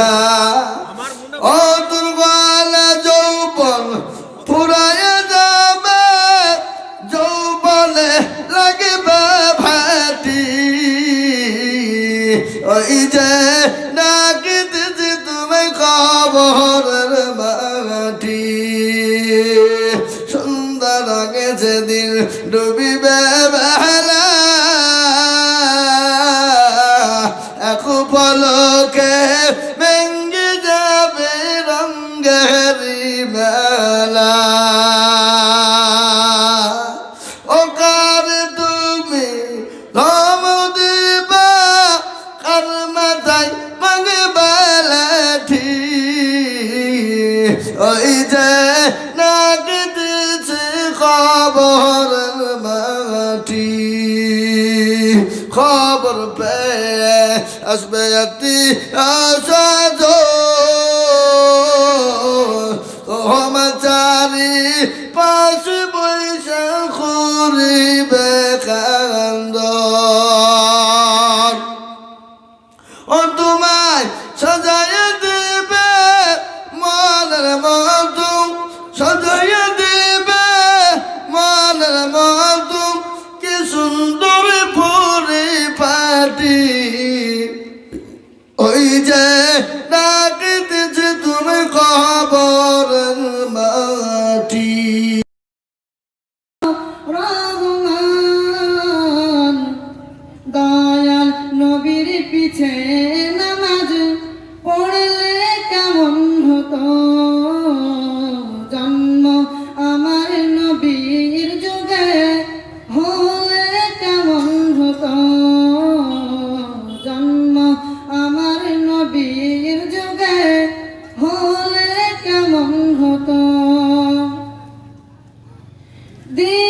কথা ও দুর্বল যৌবন ফুরায় যাবে, যৌবনে লাগবে ভাটি। ওই যে তুমি খবরের মাটি। সুন্দর আগে সেদিন ডুবিবে পলকে ভেঙ্গে যাবে রঙ্গের মেলা। ও কার তুমি ধম দিবা, কার মাথায় ভাঙে বেলাঠি ওই যে নাকি দিছে খবর মাটি, খবর পেয়ে আসবে একটি আশা চারি পাশ বৈশা করিবে কান্দ ওই যে ডাকিতেছে নবীর যুগে হলে কেমন হতো? দিনই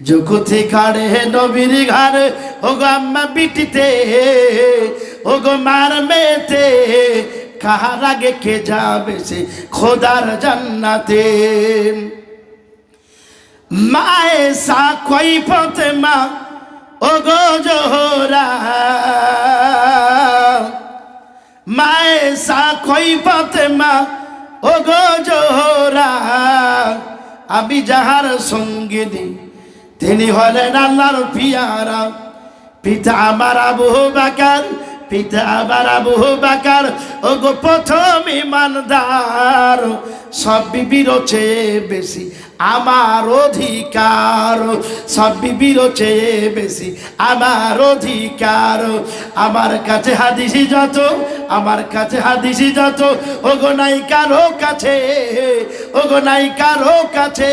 জগতে কাড়ে নবীর ঘর ও গো আম্মা বিটিতে ও গো মার মেতে কাহার আগে কে যাবে সে খোদার জান্নাতে? মায়ে সা কই পথে মা ও গো জোহরা? মায়ে সা কই পথে মা ও গো জোহরা? আমি যাহার সঙ্গিনী তিনি হলেন আল্লাহর পিয়ারা। পিতা আমার আবু বাকার, পিতা আমার আবু বাকার। ও গো প্রথম ইমানদার, সব বিবির চেয়ে বেশি আমার অধিকার। সব বিবির চেয়ে বেশি আমার অধিকার। আমার কাছে হাদিসি যত, আমার কাছে হাদিসি যত। ও গো নাই কারও কাছে ও গো নাই কারও কাছে।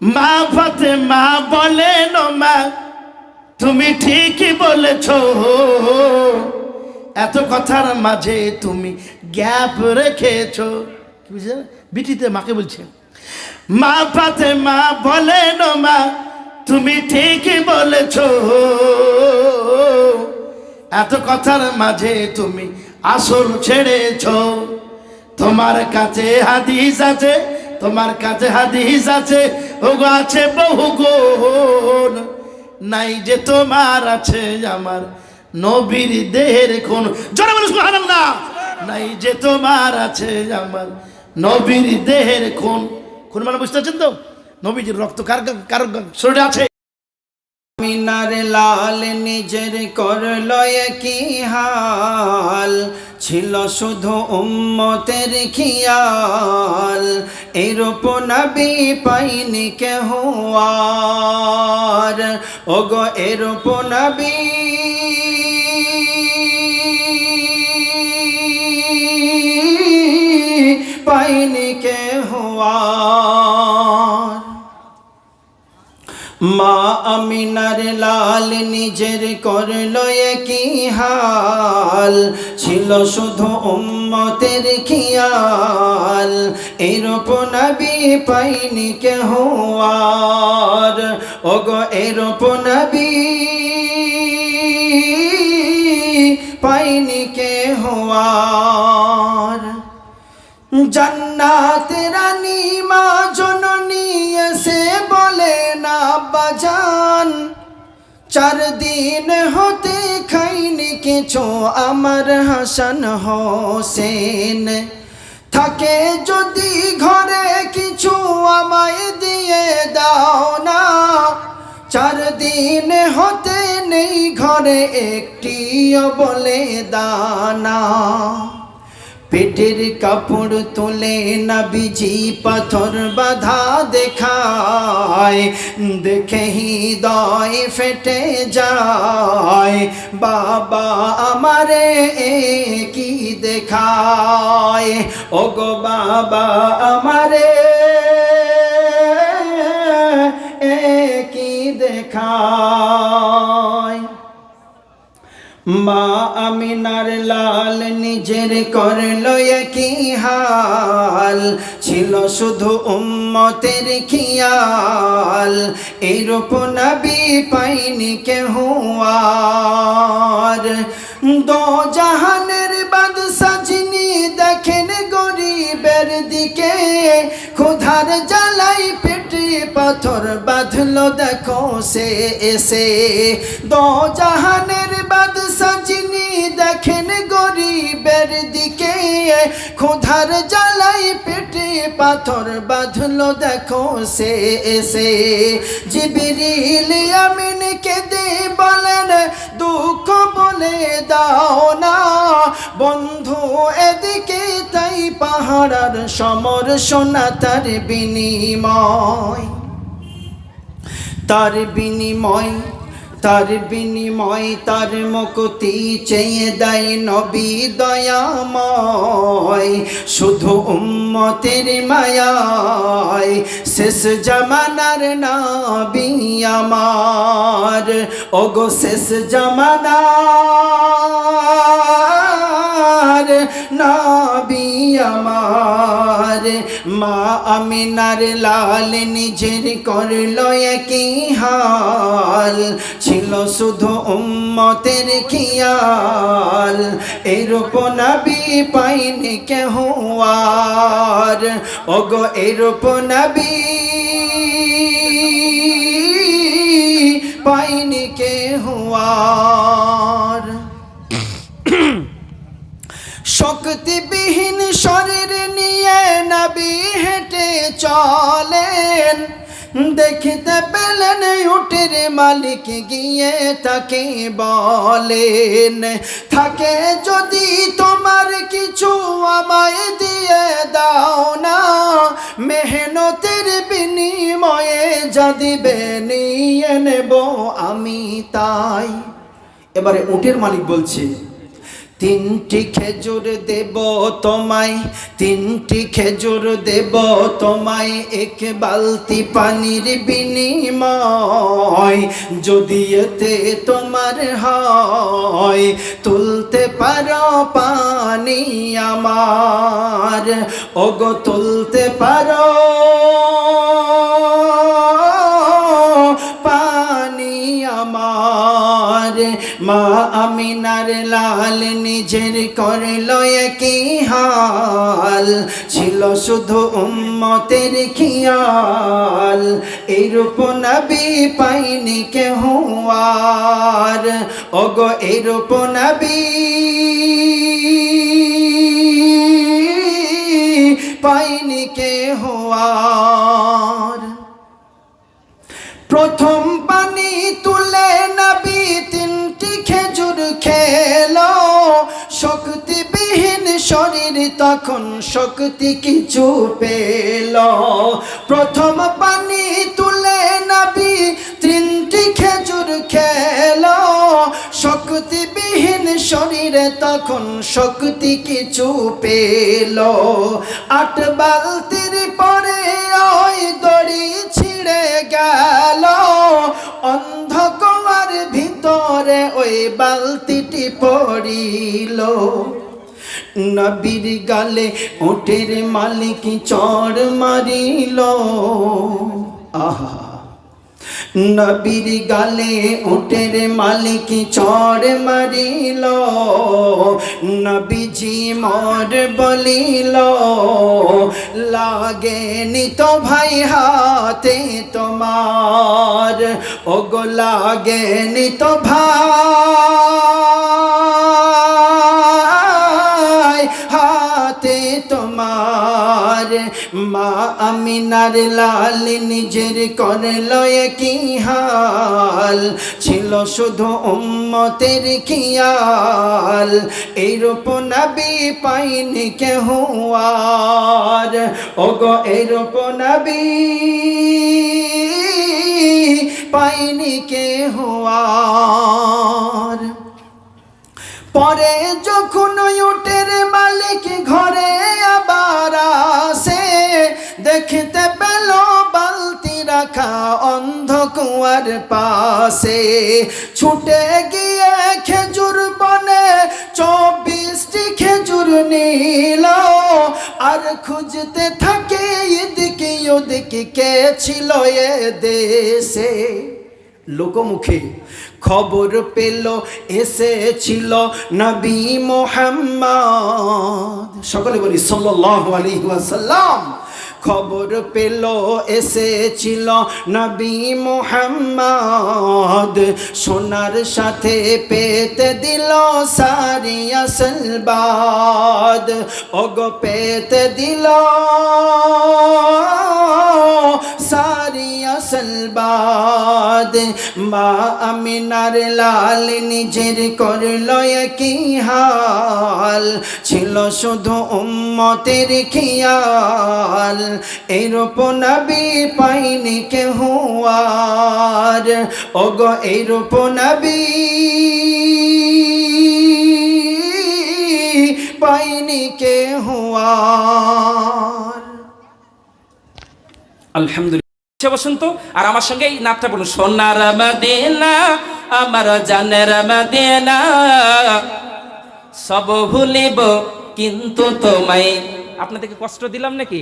মা ফাতেমা বলেন মা, তুমি ঠিকই বলেছ। এত কথার মাঝে তুমি গ্যাপ রেখেছ। বুঝলে? বিটিতে মাকে বলছে, মা পাতে মা বলেন মা, তুমি ঠিকই বলেছ। এত কথার মাঝে তুমি আসল ছেড়েছ। তোমার কাছে হাদিস আছে তোমার কাছে হাদিস আছে ওগো আছে বহু গুণ। নাই যে তোমার আছে আমার নবীর দেহের কোন জোরে বলে সুবহানাল্লাহ। নাই যে তোমার আছে আমার নবীর দেহের কোন কোন মানে বুঝতে পারছেন তো? নবীজির রক্ত কার কার শরীরে আছে? মিনার লাল নিজের করল কি হাল। ছিল শুধু উম্মতের খিয়াল এরূপ নবী পাইনি কেহ ওগো এরূপ নবী পাইনি কেহ মা আমিনার লাল নিজের করল কি হাল। ছিল শুধু উম্মতের খিয়াল। এরূপ নবী পাইনি কেহ আর। ওগো, এরূপ নবী পাইনি কেহ আর। জান্নাত রানী মা এসে বলে না বাজান চার দিন হতে খাইনি কিছু। আমার হাসান হোসেন থাকে যদি ঘরে কিছু আমায় দিয়ে দাও না। চার দিন হতে নেই ঘরে একটিও বলে দানা। পেটের কাপড় তুলে নবীজি পাথর বাধা দেখায়। দেখে হৃদয় ফেটে যায়। বাবা আমারে কি দেখায়? ও গো বাবা আমারে কি দেখায়? মা আমিনার লাল নিজের করল কি হাল। ছিল শুধু উম্মতের খিয়াল। এরূপ নবী পাইনি কেহ দো জাহানের বাদ সাজিনি দেখেন গরিবের দিকে, ক্ষুধার পাথর বাঁধলো, দেখো সে এসে। দো জাহানের বাদ সাজিনি দেখেন গরিবের দিকে। ক্ষুধার জ্বালাই পেটে পাথর বাঁধলো, দেখো সে এসে। জিবিরিল আমিন কেঁদে বলেন, দুঃখ বলে দাও না। বন্ধু, এদিকে তাই পাহাড়ার সমর সোনা তার বিনিময়। তার বিনিময় তার বিনিময় তার মুক্তি চেয়ে দেয় নবী দয়াময়। শুধু উম্মতের মায়ায় শেষ জামানার নবী আমার। ওগো শেষ জামানার নবী আমার। মা আমিনার লাল নিজের করল একই হাল। ছিল শুধু উম্মতের খিয়াল। এরূপ নবী পাইনি কেহ আর। ওগো, এরূপ নবী পাইনি কে হুয়ার শক্তিবিহীন শরীর নিয়ে নবী হেঁটে চলেন। দেখিতে পেলেন উঠের মালিক গিয়ে তাকে বলেন, থাকে যদি তোমার কিছু আমায় দিয়ে দাও না, মেহনতের বিনিময়ে যা দিবে নিয়ে নেব আমি তাই। এবারে উটের মালিক বলছে তিনটি খেজুর দেব তোমায়, তিনটি খেজুর দেব তোমায়, এক বালতি পানির বিনিময়। যদি এতে তোমার হয়, তুলতে পারো পানি আমার। ওগো, তুলতে পারো। মা আমিনার লাল নিজের করল একই হাল। ছিল শুধু উম্মতের খিয়াল। এইরূপ নবী পাইনি কেহ আর। ওগো, এইরূপ নবী পাইনি কেহ আর। শরীর তখন শক্তি কিছু পেল। প্রথম পানি তুলে নবী, তিনটি খেজুর খেল। শক্তিবিহীন শরীরে তখন শক্তি কিছু পেল। আট বালতির পরে ওই দড়ি ছিঁড়ে গেল। অন্ধকার ভিতরে ওই বালতিটি পড়িল। নবীর গালে ওটের মালিক চড় মারিল। আহা। নবীর গালে উটের মালিক চড় মারিল। নবীজি মর বলিল, লাগে তো ভাই হাতে তোমার, ওগো লাগে তো ভাই তোমার মা আমিনার লাল নিজের করল কি হাল? ছিল শুধু উম্মতের খিয়াল। এইরূপ নবী পাইনি কেহ আর। ওগো এইরূপ নবী পাইনি কেহ আর। পরে যখন উটের মালিক ঘরে আবার আসে, দেখতে পেল বালতি রাখা অন্ধ কুয়ার পাশে। ছুটে গিয়ে খেজুর বনে, চব্বিশটি খেজুর নিল। আর খুঁজতে থাকে এদিকে ওদিকে কে ছিল এ দেশে। লোকমুখে খবর পেল, এসেছিল নবী মোহাম্মদ। সকলে বলি, সাল্লাল্লাহু আলাইহি ওয়াসাল্লাম। খবর পেল, এসেছিল নবী মোহাম্মদ। সোনার সাথে পেতে দিল সারি আসলবাদ ওগো, পেতে দিল সারি আসলবাদ মা আমিনার লাল নিজের করল কি হাল। ছিল শুধু উম্মতের খিয়াল। এইরূপ নবী পাইনি কেহ আর। ওগো, এইরূপ নবী পাইনি কেহ আর। আলহামদুলিল্লাহ। আচ্ছা, বসুন তো আর আমার সঙ্গে এই নাচটা বলুন সোনার মদিনা আমার জানের মদিনা। সব ভুলিব কিন্তু তোমায়। আপনাদেরকে কষ্ট দিলাম নাকি?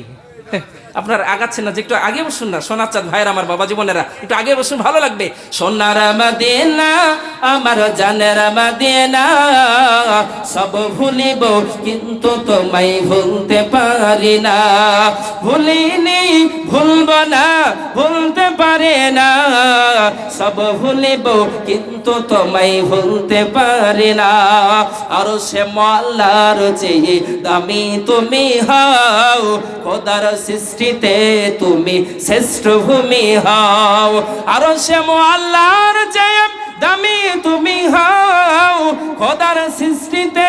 আপনার আগাচ্ছেন না যে একটু আগে বসুন না। সোনার চাঁদ ভাইয়ের আমার বাবা জীবনেরা একটু আগে বসুন, ভালো লাগবে। সোনার মাদিনা, আমার জানের মাদিনা, সব ভুলিব, কিন্তু তোমায় ভুলতে পারি না। ভুলিনি, ভুলব না, ভুলতে পারে না। সব ভুলিব, কিন্তু তোমায় ভুলতে পারি না। আর সে মল্লার চেয়ে দামি তুমি হও, খোদার সৃষ্টিতে তুমি শ্রেষ্ঠ ভূমি হও। আর শ্যাম আল্লাহর জয় দামি তুমি হও। খোদার সৃষ্টিতে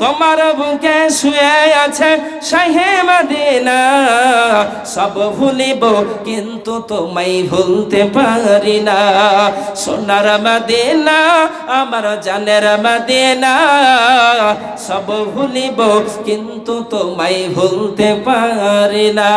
তোমার বুকে শুয়ে আছে শাহে মদিনা। সব ভুলিব, কিন্তু তোমায় ভুলতে পারি না। সোনার মদিনা, আমার জানের মদিনা। সব ভুলিব, কিন্তু তোমায় ভুলতে পারি না।